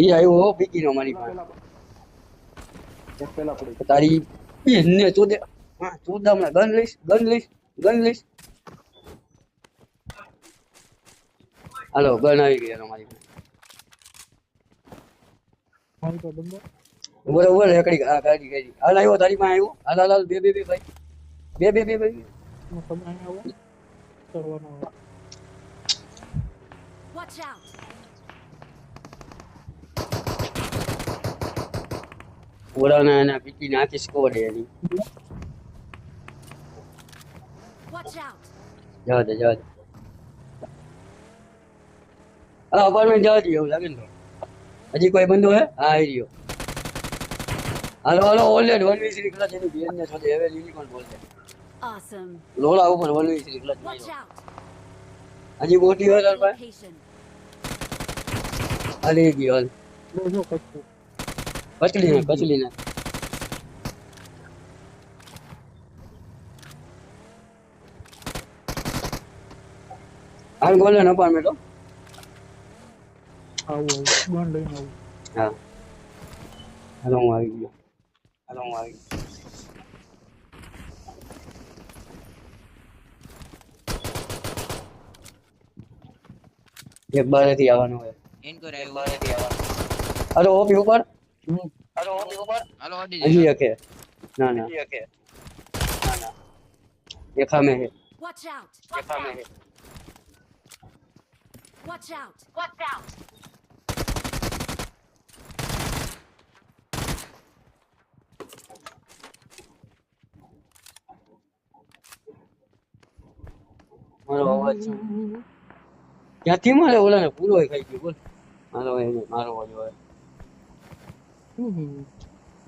એ આવ્યો હો પીકી નો મારી પાસે. પેલા પડી તારી બેનને ચોદે હા ચોદામણા ગન લઈશ ગન લઈશ ગન લઈશ. હાલો ગન આવી ગયા મારી પાસે. મારી તો બંદો ઊભો રહે, ઊભો રહે, એકડી હા ગાડી ગાડી. હાલ આવ્યો તારી પાસે આવ્યો. હાલ હાલ હાલ બે બે બે ભાઈ. બે બે બે ભાઈ. Watch out! ઓળાના એના પીકી આખી સ્કોડ એની. Watch out! જવા દે જવા દે. હા અપાર્ટમેન્ટ જવા દે એવું લાગે ને તો. હજી કોઈ બંધો હે? હા આવી રહ્યો. હાલો હાલો ઓલરેડ વન વી શ્રી ક્લચ એની બેન ને સાથે હવે લીલી પણ બોલશે. લોલા ઉપર વન વીસ Watch out! હજી મોટી હોય તાર પાસે. હાલી ગયો હાલ. જો જો કચ્છું કચલી ને કચલી ને હાલ ગોલ્ડન અપાર્ટમેન્ટ હો આવું આવું ગણ લઈને આવું હા હાલો હું આવી ગયો હાલો હું આવી ગયો એક બારેથી આવવાનું હોય ઇન્કર એક બારેથી આવવાનું હાલો ઓપી ઉપર હાલો ઓપી ઉપર હાલો અડી હજી એકે ના ના ના ના એ ખામે છે Watch out! એ ખામે છે Watch out! Watch out! મારો અવાજ છે ક્યાંથી મારે ઓલાને પૂરો ખાઈ ગયો બોલ મારો એને મારો અવાજ હોય શું છે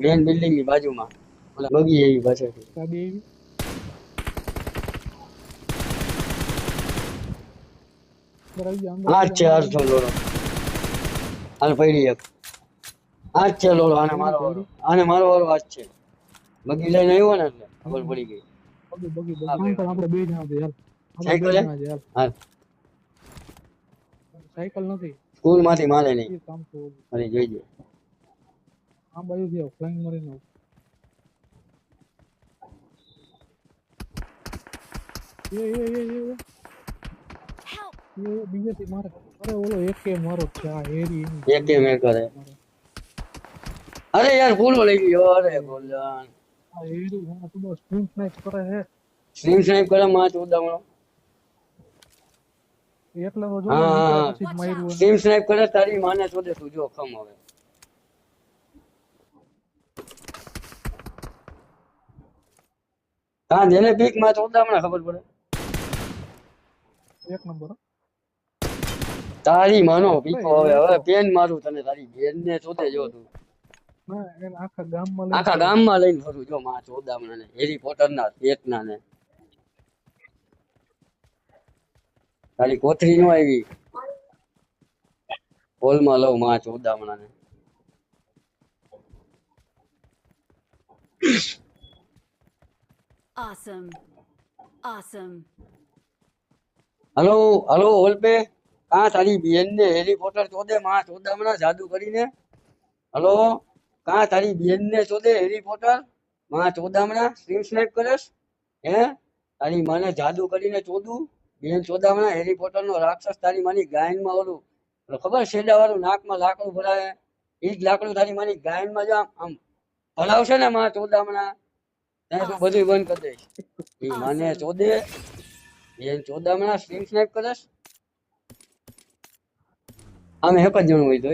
મેન બિલ્ડિંગની બાજુમાં. ઓલા બગી એવી પાછળથી. ગાડી છે લોડો. હાલ પડી એક. છે લોડો આને મારો મારો છે. બગી લઈને આવ્યો ને એટલે ખબર પડી ગઈ. આપણે બે યાર સાયકલ હાલ. નથી. સ્કૂલમાંથી માલે નહીં. અરે જોઈજે આ બાજુથી આવો ફ્લાઇંગ મારીને આવો એ એ એ એ એ Help! એ એ બીજેથી મારે અરે ઓલો એકે મારો છે આ હેરી એની એક કે મેં કરે અરે યાર ફૂલો લઈ ગયો અરે ગોલ્ડન આ હેરી એના તો બસ સ્ક્રીન સ્નાઇપ કરે છે સ્ટ્રીમ સ્નાઈપ કરે માં ચોદામણો એટલે તો જો હા, હા, હા. પછી જ માર્યું એને. સ્ટ્રીમ સ્નાઈપ કરે તારી માને ચોદે તું જો ખમ હવે હા જેને પીકમાં મને ખબર પડે. એક નંબર તારી માનો પીકો હવે હવે પેન મારું તને તારી બેન ને ચોદે જો તું. આખા ગામમાં લઈને લઈને ફરું. જો માં ચોદામણા ને હેરી પોટર ના પેટના ને તારી કોથરી નો આવી. હોલમાં લઉં માં ચોદામણા ને Awesome. Awesome. હલો હલો ઓલપે કા તારી બેન ને હેરી પોટર ચોદે માં ચોદામણા જાદુ કરીને હલો કા તારી બેન ને ચોદે હેરી પોટરમાં ચોદામણા સ્ટ્રીમ સ્નેપ કરસ હે તારી માને જાદુ કરીને ચોદું બેન ચોદામણા હેરી પોટર નો રાક્ષસ તારી માની ગાયનમાં ઓલું ખબર શેડા વાળું નાકમાં લાકડું ભરાય એ જ લાકડું તારી માની ગાયનમાં જો આમ ભરાવશે ને માં ચોદામણા ત્યાં તું બધું બંધ કરી દઈશ. માને ચોદે. બેન ચોદામણા સ્ટ્રીમ સ્નેપ કરસ આમે એક જ જણું હોય તો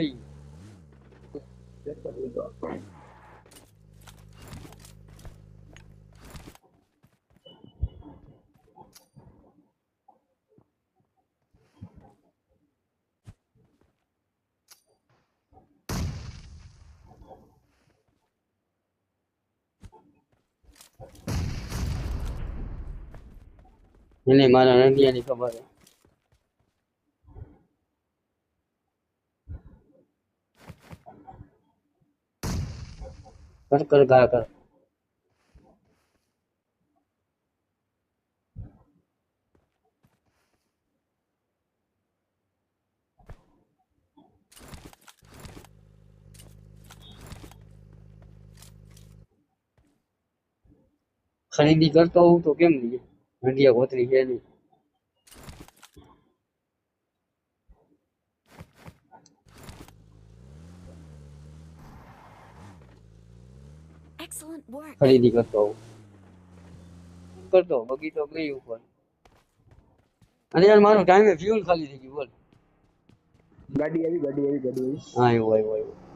એને મારા નડિયાની ખબર છે. कर कर गा कर खरीदी करता हूँ तो क्या मिली રંડિયા કોતરી છે નહીં. ખરીદી કરતો આવું. કરતો બગીચો ગઈ ઉપર. અને યાર મારું ટાઈમે ફ્યુલ ખાલી થઈ ગયું બોલ. ગાડી આવી ગાડી આવી ગાડી આવી. હા એવું આવ્યું આવ્યું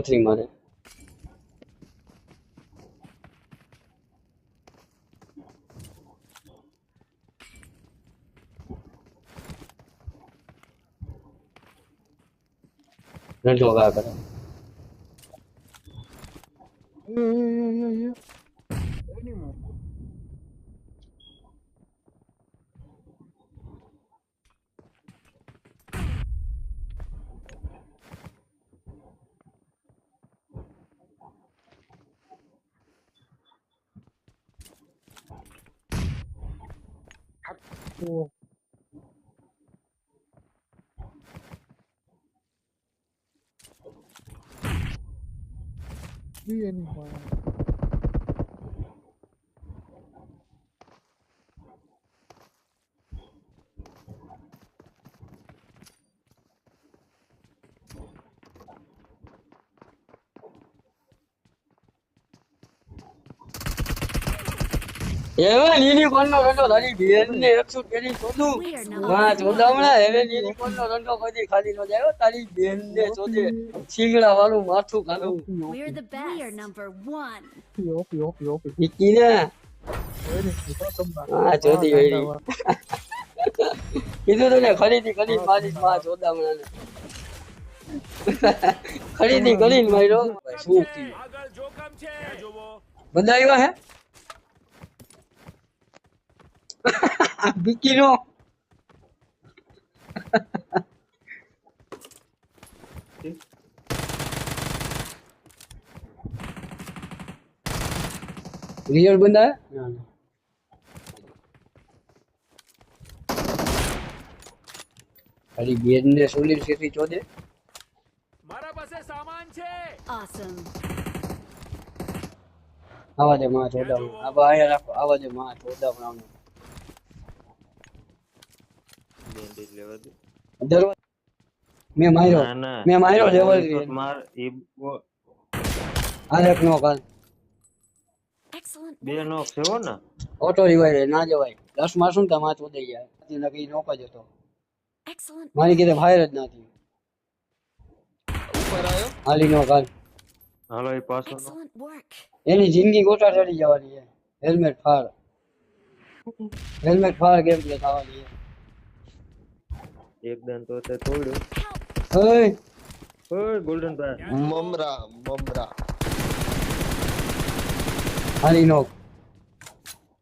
કોથળી મારે. ગયા કરે. 我绿你妈 એવા યુનિકોર્ન નો રંડો તારી બેન ને એકસો કેરી શોધું? હા ચોદામણા હવે યુનિકોર્ન નો રંડો કદી ખાલી નો જાય. તારી બેન ને શોધે. છીગડા વાળું માથું ખાલું. ઓપી, ઓપી, ઓપી. વિકી ને? હા, જોતી વેરી. કીધું તને ખરીદી કરી મારી માં ચોદામણા ને. ખરીદી કરીને માર્યો. શું? થયું આગળ જોખમ છે. જોવો બધા આવ્યા હે? વિકી નો રિયલ બંદા હે? ખાલી બેન ને સોલિડ સીટી ચોદે મારા પાસે સામાન છે Awesome. આવા દે માં ચોદા આ બા આયા રાખો આવા દે માં ચોદા પણ દરવાજ મેં માર્યો ના ના મેં માર્યો લેવલ માર એ બ- આ એક નો કાલ Excellent બે work. નોક છે હો ને ઓટો રિવાઈવ ના જવાય દસ મારશું ને તમારે ચોદાઈ જાય નકરી નોક જ હતો Excellent. મારી કીધે ફાયર જ ના થયું હાલી નો કાલ હાલો એ પાછો નો Excellent work. એની જિંદગી ગોટા ચડી જવાની છે helmet for helmet for game play થવાની એક દાન તો તે તોડ્યું છે ઓય ઓય ગોલ્ડન ભાઈ મમરા મમરા હાલી નો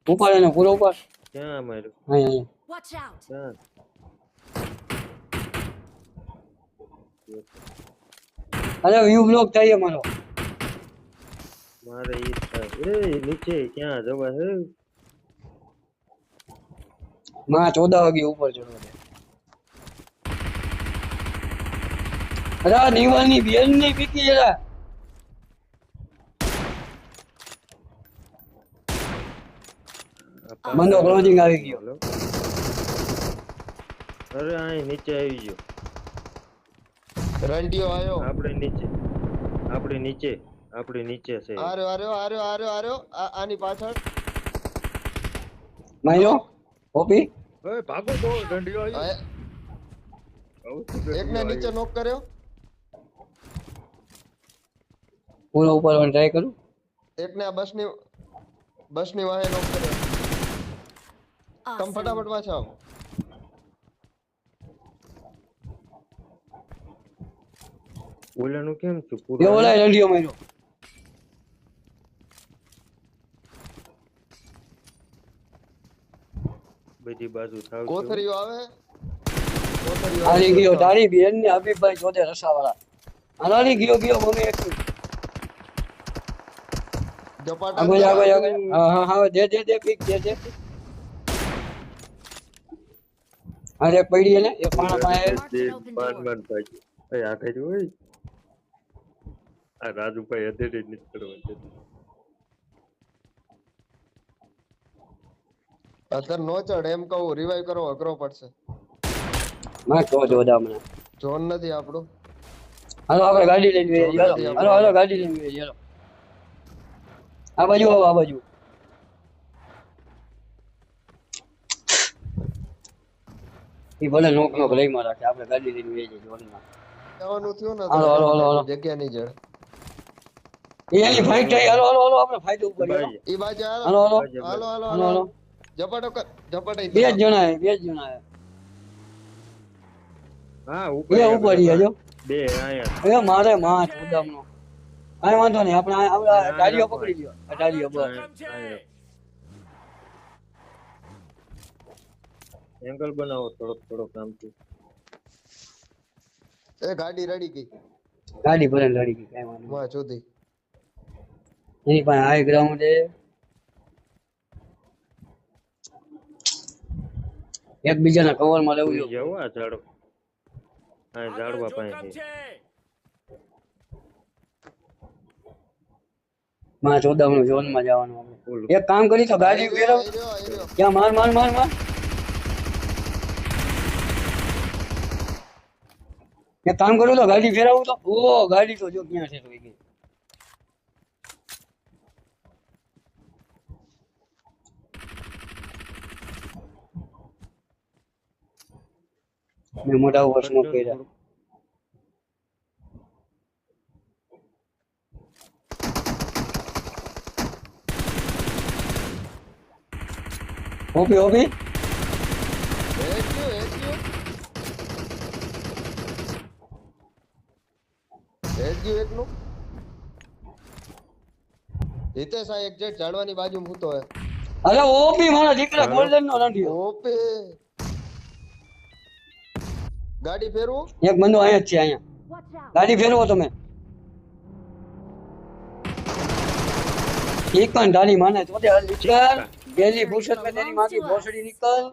ઉપાડ એને પૂરો ઉપાડ ક્યાં માર્યું અહીંયા અહીંયા Watch out. ક્યાં અરે વ્યૂ બ્લોક થાય મારો મારે ઈ જ થાય એ નીચે ક્યાં જવા હે માં ચોદા વાગે ઉપર ચડવા દે અરે આ નિવાલની બેન ની પીકી જરા આ પાછો બંધો ક્લોઝિંગ આવી ગયો હાલો. અરે અહીં નીચે આવી ગયો રંડિયો આયો આપણે નીચે આપણે નીચે આપણે નીચે છે આર્યો આર્યો આર્યો આર્યો આર્યો આ- આની પાછળ માર્યો કોપી ઓય ભાગો તો દંડિયો આ એકને નીચે નોક કર્યો પૂરો ઉપર ટ્રાય કરું એકને આ બસની બસની વાહે નોક કર્યો તમે Awesome. ફટાફટ પાછા આવો ઓલાનું કેમ છું એ પૂરું ઓલા રંડિયો માર્યો બધી બાજુ થાવ છું. કોથરીઓ આવે કોથરીઓ હાલી આવે. ગયો તારી બેન ને હબીબભાઈ જોડે રસાવાળા હાલી ગયો ગયો મમ્મી એક ઝપાટા આગળ આગળ આગળ. હા હા હા દે દે દે પીક દે દે હા પડી એને એ પાણા જે બાન બાન ભાઈ એ આ કઈ હોય. આ રાજુભાઈ નથી કરવા અત્યારે નો ચડ એમ કહું રિવાઈવ કરો અઘરો પડશે. માં તો જોદા મને જોન નથી આપણું. હાલો આપણે ગાડી લઈને જઈએ હાલો હાલો હાલો ગાડી લઈને જઈએ હાલો. આ બાજુ આવો આ બાજુ. એ ભલે નોક નોક લઈ માં રાખે આપણે ગાડી લઈને જઈએ જોનમાં જવાનું થયું ને હાલો, હાલો, હાલો, હાલો. જગ્યા નહીં જડે. એ એની ફાઈટ થઈ હાલો હાલો હાલો આપણે ફાઈટ ઉપર એ બાજુ હાલો. હાલો હાલો. હાલો હાલો ઝપાટો કર બે જ જણા બે જ જણા હે. હા ઉપર ઉપર જો. બે આયા. એ મારે માં ઉદામનો કાંઈ વાંધો નહીં આપણે આપણે પકડી લ્યો આ ડાળીઓ બસ. એંગલ બનાવો થોડોક થોડોક આમથી. એ ગાડી રડી ગઈ ગાડી ભલે રડી ગઈ કઈ વાંધો વાહમાં એની પાસે હાઈ ગ્રાઉન્ડ છે. એકબીજાના કવરમાં લેવું જોઈએ જવું આ ઝાડવા. પાસે છે માં ચોદામણું ઝોનમાં જવાનું આપણે ઓલું. એક કામ કરી તો ગાડી ફેરવ એ રહ્યો, એ રહ્યો. ક્યાં માર માર માર માર એક કામ કરું તો ગાડી ફેરવું તો ઓ ગાડી તો જો ક્યાં છે તો ગઈ મેં મોટા ઉપર સ્મોક કર્યા ઓપી ઓપી એકનું હિતેશ આ એક્ઝેક્ટ ઝાડવાની બાજુ મૂતો હે. અરે ઓપી મારા દીકરા ગોલ્ડન નો રંડિયો ઓપે ગાડી ફેરવું? એક બંદો અહીંયા જ છે અહીંયા. ગાડી ફેરવો તમે. એક પણ ડાલી માને તો દે નિકલ बेली बुशत में तेरी माँ की भोसड़ी निकल